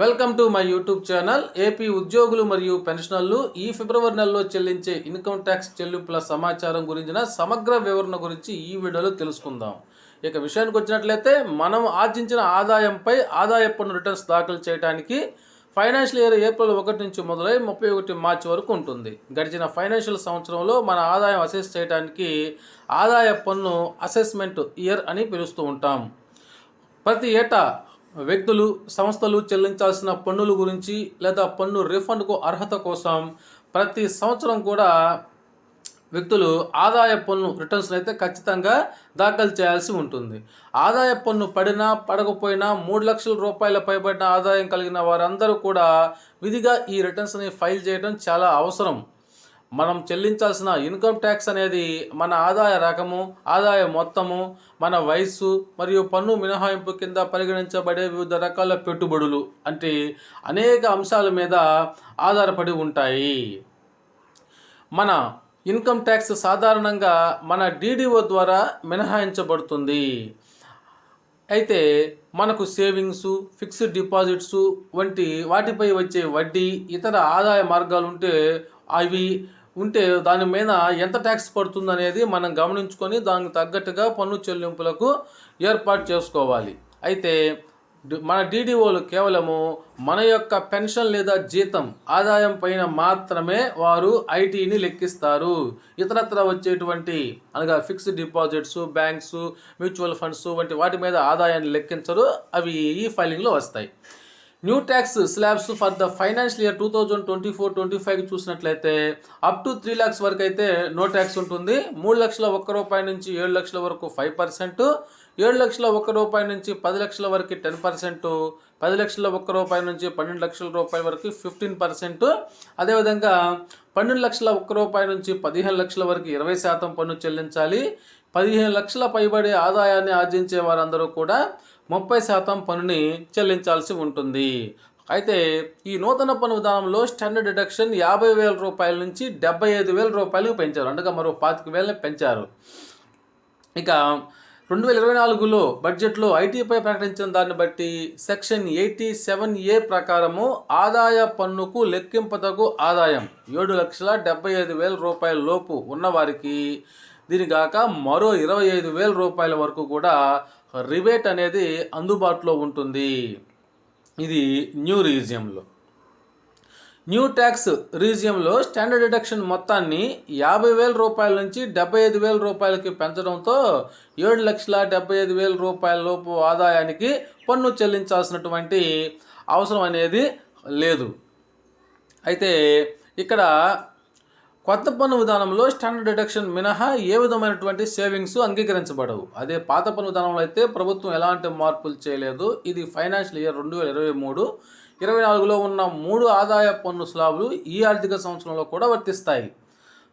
Welcome to my YouTube channel. AP ఉద్యోగులు మరియు పెన్షనర్లు ఈ ఫిబ్రవరి నెలలో చెల్లించే ఇన్కమ్ ట్యాక్స్ చెల్లింపుల సమాచారం గురించిన సమగ్ర వివరణ గురించి ఈ వీడియోలో తెలుసుకుందాం. ఇక విషయానికి వచ్చినట్లయితే మనం ఆర్జించిన ఆదాయంపై ఆదాయ పన్ను రిటర్న్స్ దాఖలు చేయడానికి ఫైనాన్షియల్ ఇయర్ ఏప్రిల్ ఒకటి నుంచి మొదలై ముప్పై ఒకటి మార్చి వరకు ఉంటుంది. గడిచిన ఫైనాన్షియల్ సంవత్సరంలో మన ఆదాయం అసెస్ చేయడానికి ఆదాయ పన్ను అసెస్మెంట్ ఇయర్ అని పిలుస్తూ ఉంటాం. ప్రతి ఏటా వ్యక్తులు సంస్థలు చెల్లించాల్సిన పన్నుల గురించి లేదా పన్ను రిఫండ్కు అర్హత కోసం ప్రతి సంవత్సరం కూడా వ్యక్తులు ఆదాయ పన్ను రిటర్న్స్ అయితే ఖచ్చితంగా దాఖలు చేయాల్సి ఉంటుంది. ఆదాయ పన్ను పడినా పడకపోయినా మూడు లక్షల రూపాయల పైబడిన ఆదాయం కలిగిన వారందరూ కూడా విధిగా ఈ రిటర్న్స్ని ఫైల్ చేయడం చాలా అవసరం. మనం చెల్లించాల్సిన ఇన్కమ్ ట్యాక్స్ అనేది మన ఆదాయ రకము ఆదాయ మొత్తము మన వయస్సు మరియు పన్ను మినహాయింపు కింద పరిగణించబడే వివిధ రకాల పెట్టుబడులు అంటే అనేక అంశాల మీద ఆధారపడి ఉంటాయి. మన ఇన్కమ్ ట్యాక్స్ సాధారణంగా మన డీడీఓ ద్వారా మినహాయించబడుతుంది. అయితే మనకు సేవింగ్స్ ఫిక్స్డ్ డిపాజిట్స్ వంటి వాటిపై వచ్చే వడ్డీ ఇతర ఆదాయ మార్గాలు ఉంటే అవి ఉంటే దాని మీద ఎంత ట్యాక్స్ పడుతుంది అనేది మనం గమనించుకొని దానికి తగ్గట్టుగా పన్ను చెల్లింపులకు ఏర్పాటు చేసుకోవాలి. అయితే మన డీడీఓలు కేవలము మన యొక్క పెన్షన్ లేదా జీతం ఆదాయం పైన మాత్రమే వారు ఐటీని లెక్కిస్తారు. ఇతరత్ర వచ్చేటువంటి అనగా fixed deposits banks mutual funds వంటి వాటి మీద ఆదాయాన్ని లెక్కించరు. అవి ఈ ఫైలింగ్లో వస్తాయి. New tax slabs for the financial year two thousand twenty four twenty five చూసినట్లయితే అప్ టు త్రీ ల్యాక్స్ వరకు అయితే నో ట్యాక్స్ ఉంటుంది. మూడు లక్షల ఒక్క రూపాయి నుంచి ఏడు లక్షల వరకు ఫైవ్ పర్సెంట్ ఏడు లక్షల ఒక్క రూపాయి నుంచి పది లక్షల వరకు టెన్ పర్సెంట్ పది లక్షల ఒక్క రూపాయి నుంచి పన్నెండు లక్షల రూపాయల వరకు ఫిఫ్టీన్ పర్సెంట్ అదేవిధంగా పన్నెండు లక్షల ఒక్క రూపాయి నుంచి పదిహేను లక్షల వరకు ఇరవై శాతం పన్ను చెల్లించాలి. పదిహేను లక్షల పైబడి ఆదాయాన్ని ఆర్జించే వారందరూ కూడా ముప్పై శాతం పన్నుని చెల్లించాల్సి ఉంటుంది. అయితే ఈ నూతన పన్ను విధానంలో స్టాండర్డ్ డిడక్షన్ యాభై వేల రూపాయల నుంచి డెబ్బై ఐదు వేల రూపాయలకు పెంచారు. అనగా మరో పాతిక వేలని పెంచారు. ఇక రెండు వేల ఇరవై నాలుగులో బడ్జెట్లో ఐటీపై ప్రకటించిన దాన్ని బట్టి సెక్షన్ ఎయిటీ సెవెన్ ఏ ప్రకారము ఆదాయ పన్నుకు లెక్కింపతగు ఆదాయం ఏడు లక్షల డెబ్బై ఐదు వేల రూపాయల లోపు ఉన్నవారికి దీనిగాక మరో ఇరవై ఐదు వేల రూపాయల వరకు కూడా రిబేట్ అనేది అందుబాటులో ఉంటుంది. ఇది న్యూ రీజియంలో. న్యూ ట్యాక్స్ రీజియంలో స్టాండర్డ్ డిడక్షన్ మొత్తాన్ని యాభై వేల రూపాయల నుంచి డెబ్బై ఐదు వేల రూపాయలకి పెంచడంతో ఏడు లక్షల డెబ్బై ఐదు వేల రూపాయల లోపు ఆదాయానికి పన్ను చెల్లించాల్సినటువంటి అవసరం అనేది లేదు. అయితే ఇక్కడ కొత్త పన్ను విధానంలో స్టాండర్డ్ డిడక్షన్ మినహా ఏ విధమైనటువంటి సేవింగ్స్ అంగీకరించబడవు. అదే పాత పన్ను విధానంలో అయితే ప్రభుత్వం ఎలాంటి మార్పులు చేయలేదు. ఇది ఫైనాన్షియల్ ఇయర్ రెండు వేల ఇరవై మూడు. ఇరవై నాలుగులో ఉన్న మూడు ఆదాయ పన్ను స్లాబులు ఈ ఆర్థిక సంవత్సరంలో కూడా వర్తిస్తాయి.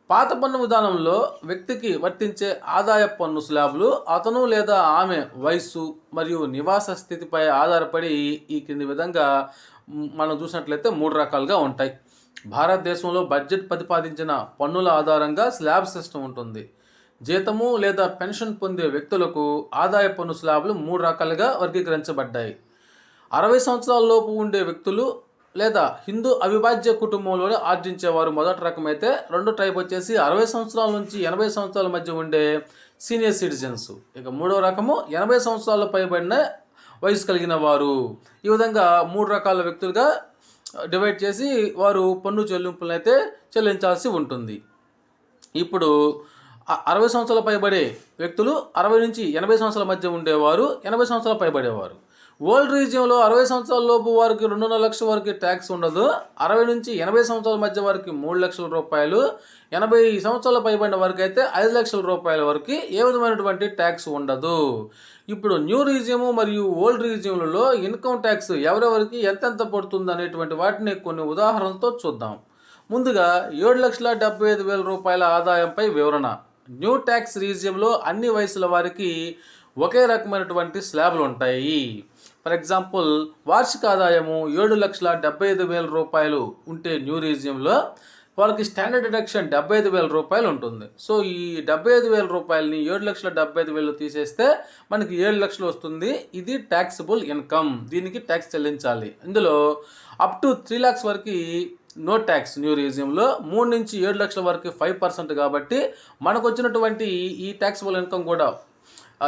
పాత పన్ను విధానంలో వ్యక్తికి వర్తించే ఆదాయ పన్ను స్లాబులు అతను లేదా ఆమె వయస్సు మరియు నివాస స్థితిపై ఆధారపడి ఈ కింది విధంగా మనం చూసినట్లయితే మూడు రకాలుగా ఉంటాయి. భారతదేశంలో బడ్జెట్ ప్రతిపాదించిన పన్నుల ఆధారంగా స్లాబ్ సిస్టమ్ ఉంటుంది. జీతము లేదా పెన్షన్ పొందే వ్యక్తులకు ఆదాయ పన్ను స్లాబ్లు మూడు రకాలుగా వర్గీకరించబడ్డాయి. అరవై సంవత్సరాల లోపు ఉండే వ్యక్తులు లేదా హిందూ అవిభాజ్య కుటుంబంలోనే ఆర్జించేవారు మొదటి రకం అయితే రెండో టైప్ వచ్చేసి అరవై సంవత్సరాల నుంచి ఎనభై సంవత్సరాల మధ్య ఉండే సీనియర్ సిటిజన్స్ ఇక మూడో రకము ఎనభై సంవత్సరాల పైబడిన వయసు కలిగిన వారు. ఈ విధంగా మూడు రకాల వ్యక్తులుగా డివైడ్ చేసి వారు పన్ను చెల్లింపులను అయితే చెల్లించాల్సి ఉంటుంది. ఇప్పుడు అరవై సంవత్సరాల పైబడే వ్యక్తులు అరవై నుంచి ఎనభై సంవత్సరాల మధ్య ఉండేవారు ఎనభై సంవత్సరాల పైబడేవారు. ఓల్డ్ రీజియంలో అరవై సంవత్సరాల లోపు వారికి రెండున్నర లక్షల వరకు ట్యాక్స్ ఉండదు. అరవై నుంచి ఎనభై సంవత్సరాల మధ్య వారికి మూడు లక్షల రూపాయలు. ఎనభై సంవత్సరాల పైబడిన వారికి అయితే ఐదు లక్షల రూపాయల వరకు ఏ విధమైనటువంటి ట్యాక్స్ ఉండదు. ఇప్పుడు న్యూ రీజియము మరియు ఓల్డ్ రీజియంలలో ఇన్కమ్ ట్యాక్స్ ఎవరెవరికి ఎంతెంత పడుతుంది అనేటువంటి వాటిని కొన్ని ఉదాహరణలతో చూద్దాం. ముందుగా ఏడు లక్షల డెబ్బై ఐదు వేల రూపాయల ఆదాయంపై వివరణ. న్యూ ట్యాక్స్ రీజియంలో అన్ని వయసుల వారికి ఒకే రకమైనటువంటి స్లాబ్లు ఉంటాయి. ఫర్ ఎగ్జాంపుల్ వార్షిక ఆదాయము ఏడు లక్షల డెబ్బై ఐదు వేల రూపాయలు ఉంటే న్యూ రీజియంలో వాళ్ళకి స్టాండర్డ్ డిడక్షన్ డెబ్బై ఐదు వేల రూపాయలు ఉంటుంది. సో ఈ డెబ్బై ఐదు వేల రూపాయలని ఏడు లక్షల డెబ్బై ఐదు వేలు తీసేస్తే మనకి ఏడు లక్షలు వస్తుంది. ఇది ట్యాక్సిబుల్ ఇన్కమ్ దీనికి ట్యాక్స్ చెల్లించాలి. ఇందులో అప్ టు త్రీ ల్యాక్స్ వరకు నో ట్యాక్స్ న్యూ రీజియంలో మూడు నుంచి ఏడు లక్షల వరకు ఫైవ్ పర్సెంట్ కాబట్టి మనకు వచ్చినటువంటి ఈ ట్యాక్సిబుల్ ఇన్కమ్ కూడా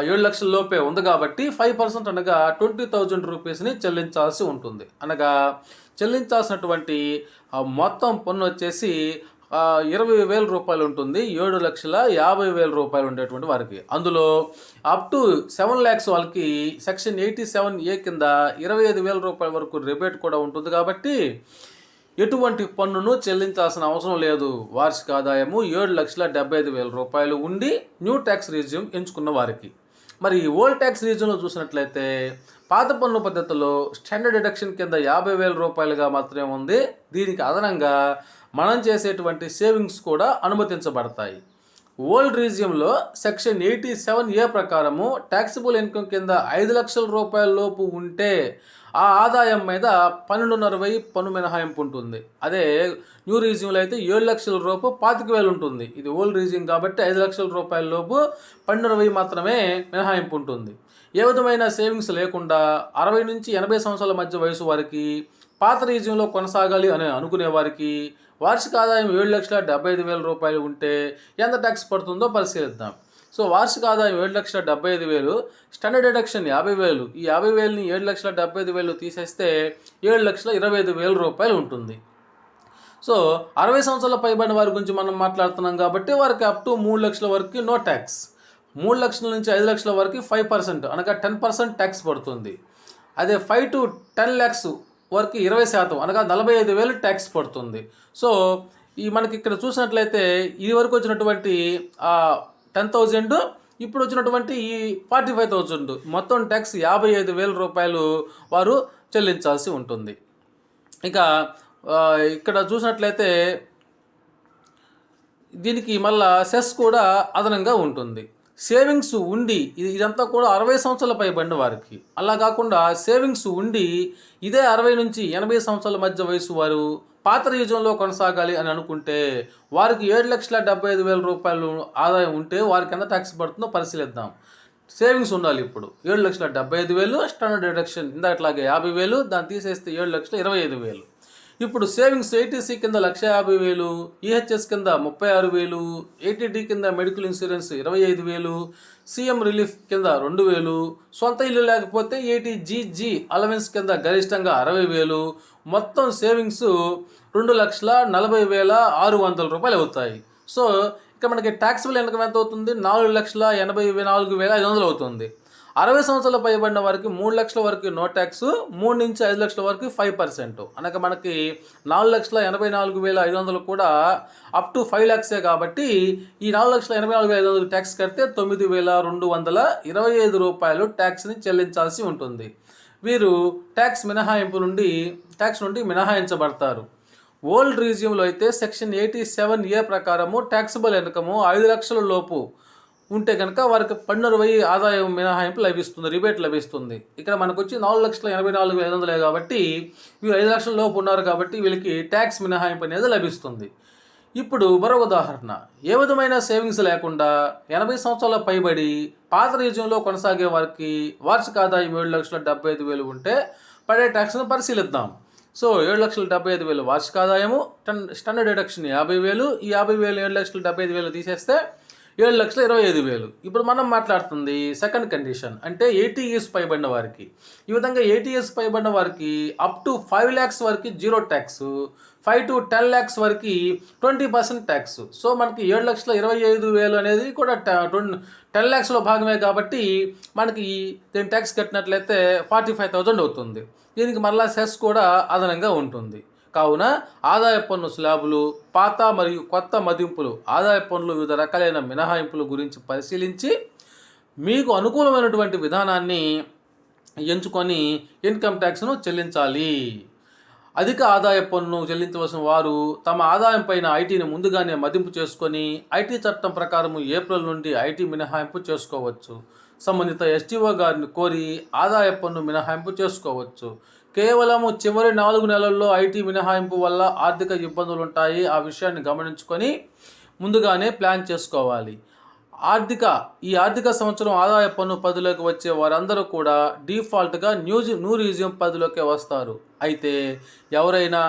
ఏడు లక్షల లోపే ఉంది కాబట్టి ఫైవ్ పర్సెంట్ అనగా ట్వంటీ థౌజండ్ రూపీస్ని చెల్లించాల్సి ఉంటుంది. అనగా చెల్లించాల్సినటువంటి మొత్తం పన్ను వచ్చేసి ఇరవై వేల రూపాయలు ఉంటుంది. ఏడు లక్షల యాభై వేల రూపాయలు ఉండేటువంటి వారికి. అందులో అప్ టు సెవెన్ ల్యాక్స్ వాళ్ళకి సెక్షన్ ఎయిటీ సెవెన్ ఏ కింద ఇరవై ఐదు వేల రూపాయల వరకు రిబేట్ కూడా ఉంటుంది కాబట్టి ఎటువంటి పన్నును చెల్లించాల్సిన అవసరం లేదు. వార్షిక ఆదాయము ఏడు లక్షల డెబ్బై ఐదు వేల రూపాయలు ఉండి న్యూ ట్యాక్స్ రిజ్యూమ్ ఎంచుకున్న వారికి. మరి ఓల్డ్ ట్యాక్స్ రీజన్లో చూసినట్లయితే పాత పన్ను పద్ధతిలో స్టాండర్డ్ డిడక్షన్ కింద యాభై వేల రూపాయలుగా మాత్రమే ఉంది. దీనికి అదనంగా మనం చేసేటువంటి సేవింగ్స్ కూడా అనుమతించబడతాయి. ఓల్డ్ రీజియంలో సెక్షన్ ఎయిటీ సెవెన్ ఏ ప్రకారము ట్యాక్సిబుల్ ఇన్కమ్ కింద ఐదు లక్షల రూపాయల లోపు ఉంటే ఆ ఆదాయం మీద పన్నెండున్నర వెయ్యి పన్ను మినహాయింపు ఉంటుంది. అదే న్యూ రీజియంలో అయితే ఏడు లక్షల రూపు పాతిక వేలు ఉంటుంది. ఇది ఓల్డ్ రీజియం కాబట్టి ఐదు లక్షల రూపాయల లోపు పన్నెండున్నర వెయ్యి మాత్రమే మినహాయింపు ఉంటుంది. ఏ విధమైన సేవింగ్స్ లేకుండా అరవై నుంచి ఎనభై సంవత్సరాల మధ్య వయసు వారికి పాత రీజియంలో కొనసాగాలి అని అనుకునే వారికి వార్షిక ఆదాయం ఏడు లక్షల డెబ్బై ఐదు వేల రూపాయలు ఉంటే ఎంత ట్యాక్స్ పడుతుందో పరిశీలిద్దాం. సో వార్షిక ఆదాయం ఏడు లక్షల డెబ్బై ఐదు వేలు స్టాండర్డ్ డిడక్షన్ యాభై వేలు. ఈ యాభై వేలని ఏడు లక్షల డెబ్బై ఐదు వేలు తీసేస్తే ఏడు లక్షల ఇరవై ఐదు వేల రూపాయలు ఉంటుంది. సో అరవై సంవత్సరాల పైబడిన వారి గురించి మనం మాట్లాడుతున్నాం కాబట్టి వారికి అప్ టు మూడు లక్షల వరకు నో ట్యాక్స్ మూడు లక్షల నుంచి ఐదు లక్షల వరకు ఫైవ్ పర్సెంట్ అనగా టెన్ పర్సెంట్ ట్యాక్స్ పడుతుంది. అదే ఫైవ్ టు టెన్ ల్యాక్స్ వరకు ఇరవై శాతం అనగా నలభై ఐదు వేలు ట్యాక్స్ పడుతుంది. సో ఈ మనకి ఇక్కడ చూసినట్లయితే ఇది వరకు వచ్చినటువంటి టెన్ థౌజండ్ ఇప్పుడు వచ్చినటువంటి ఈ ఫార్టీ ఫైవ్ థౌజండ్ మొత్తం ట్యాక్స్ యాభై ఐదు వేల రూపాయలు వారు చెల్లించాల్సి ఉంటుంది. ఇక ఇక్కడ చూసినట్లయితే దీనికి మళ్ళా సెస్ కూడా అదనంగా ఉంటుంది. సేవింగ్స్ ఉండి ఇది ఇదంతా కూడా అరవై సంవత్సరాల పైబడిన వారికి. అలా కాకుండా సేవింగ్స్ ఉండి ఇదే అరవై నుంచి ఎనభై సంవత్సరాల మధ్య వయసు వారు పాత రీజన్లో కొనసాగాలి అని అనుకుంటే వారికి ఏడు లక్షల డెబ్బై ఐదు వేల రూపాయలు ఆదాయం ఉంటే వారికి ఎంత ట్యాక్స్ పడుతుందో పరిశీలిద్దాం. సేవింగ్స్ ఉండాలి ఇప్పుడు. ఏడు లక్షల డెబ్బై ఐదు వేలు స్టాండర్డ్ డిడక్షన్ ఇందాట్లాగే యాభై వేలు దాన్ని తీసేస్తే ఏడు లక్షల ఇరవై ఐదు వేలు. ఇప్పుడు సేవింగ్స్ ఏటీసీ కింద లక్ష యాభై వేలు ఈహెచ్ఎస్ కింద ముప్పై ఆరు వేలు ఏటీడీ కింద మెడికల్ ఇన్సూరెన్స్ ఇరవై ఐదు వేలు సీఎం రిలీఫ్ కింద రెండు వేలు సొంత ఇల్లు లేకపోతే ఏటీజీజీ అలవెన్స్ కింద గరిష్టంగా అరవై వేలు మొత్తం సేవింగ్స్ రెండు లక్షల నలభై వేల ఆరు వందల రూపాయలు అవుతాయి. సో ఇక్కడ మనకి ట్యాక్సిబుల్ ఇన్కమ్ ఎంత అవుతుంది నాలుగు లక్షల ఎనభై నాలుగు వేల ఐదు వందలు అవుతుంది. అరవై సంవత్సరాలు పైబడిన వారికి మూడు లక్షల వరకు నో ట్యాక్స్ మూడు నుంచి ఐదు లక్షల వరకు ఫైవ్ పర్సెంట్ అనగా మనకి నాలుగు లక్షల ఎనభై నాలుగు వేల ఐదు వందలు కూడా అప్ టు ఫైవ్ ల్యాక్సే కాబట్టి ఈ నాలుగు లక్షల ఎనభై నాలుగు వేల ఐదు వందలు ట్యాక్స్ కడితే తొమ్మిది వేల రెండు వందల ఇరవై ఐదు రూపాయలు ట్యాక్స్ని చెల్లించాల్సి ఉంటుంది. వీరు ట్యాక్స్ మినహాయింపు నుండి ట్యాక్స్ నుండి మినహాయించబడతారు. ఓల్డ్ రీజియంలో అయితే సెక్షన్ ఎయిటీ సెవెన్ ఏ ప్రకారము ట్యాక్సిబుల్ ఇన్కము ఐదు లక్షల లోపు ఉంటే కనుక వారికి పన్నెండు వెయ్యి ఆదాయం మినహాయింపు లభిస్తుంది రిబేట్ లభిస్తుంది. ఇక్కడ మనకు వచ్చి నాలుగు లక్షల ఎనభై నాలుగు వేల ఐదు వందలే కాబట్టి వీరు ఐదు లక్షల లోపు ఉన్నారు కాబట్టి వీళ్ళకి ట్యాక్స్ మినహాయింపు అనేది లభిస్తుంది. ఇప్పుడు మరో ఉదాహరణ. ఏ విధమైన సేవింగ్స్ లేకుండా ఎనభై సంవత్సరాల పైబడి పాత రీజియంలో కొనసాగే వారికి వార్షిక ఆదాయం ఏడు లక్షల డెబ్బై ఐదు వేలు ఉంటే పడే ట్యాక్స్ను పరిశీలిద్దాం. సో ఏడు లక్షల డెబ్బై ఐదు వేలు వార్షిక ఆదాయము టన్ స్టాండర్డ్ డిడక్షన్ యాభై వేలు. ఈ యాభై వేలు ఏడు లక్షల డెబ్బై ఐదు వేలు తీసేస్తే ఏడు లక్షల ఇరవై ఐదు వేలు. ఇప్పుడు మనం మాట్లాడుతుంది సెకండ్ కండిషన్ అంటే ఎయిటీ ఇయర్స్ పైబడిన వారికి. ఈ విధంగా ఎయిటీ ఇయర్స్ పైబడిన వారికి అప్ టు ఫైవ్ ల్యాక్స్ వరకు zero tax five to ten lakhs వరకు ట్వంటీ పర్సెంట్ ట్యాక్స్ సో మనకి ఏడు లక్షల ఇరవై ఐదు వేలు అనేది కూడా టెన్ ల్యాక్స్లో భాగమే కాబట్టి మనకి దీని ట్యాక్స్ కట్టినట్లయితే ఫార్టీ ఫైవ్ థౌజండ్ అవుతుంది. దీనికి మరలా సెస్ కూడా అదనంగా ఉంటుంది. కావున ఆదాయ పన్ను స్లాబులు పాత మరియు కొత్త మదింపులు ఆదాయ పన్నులు వివిధ రకాలైన మినహాయింపుల గురించి పరిశీలించి మీకు అనుకూలమైనటువంటి విధానాన్ని ఎంచుకొని ఇన్కమ్ ట్యాక్స్ను చెల్లించాలి. అధిక ఆదాయ పన్ను చెల్లించవలసిన వారు తమ ఆదాయం పైన ఐటీని ముందుగానే మదింపు చేసుకొని ఐటీ చట్టం ప్రకారం ఏప్రిల్ నుండి ఐటీ మినహాయింపు చేసుకోవచ్చు. సంబంధిత ఎస్టీఓ గారిని కోరి ఆదాయ పన్ను మినహాయింపు చేసుకోవచ్చు. కేవలం చివరి నాలుగు నెలల్లో ఐటీ మినహాయింపు వల్ల ఆర్థిక ఇబ్బందులు ఉంటాయి ఆ విషయాన్ని గమనించుకొని ముందుగానే ప్లాన్ చేసుకోవాలి. ఆర్థిక ఈ ఆర్థిక సంవత్సరం ఆదాయ పన్ను పదిలోకి వచ్చే వారందరూ కూడా డిఫాల్ట్గా న్యూజి న్యూ రీజియం పదిలోకి వస్తారు. అయితే ఎవరైనా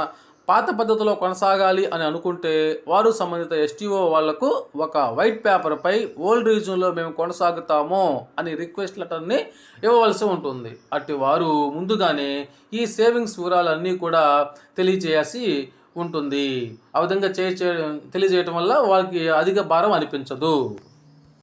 పాత పద్ధతిలో కొనసాగాలి అని అనుకుంటే వారు సంబంధిత ఎస్టీఓ వాళ్ళకు ఒక వైట్ పేపర్పై ఓల్డ్ రీజన్లో మేము కొనసాగుతాము అని రిక్వెస్ట్ లెటర్ని ఇవ్వవలసి ఉంటుంది. అట్టి వారు ముందుగానే ఈ సేవింగ్స్ వివరాలన్నీ కూడా తెలియజేయాల్సి ఉంటుంది. ఆ విధంగా చేయ తెలియజేయటం వల్ల వాళ్ళకి అధిక భారం అనిపించదు.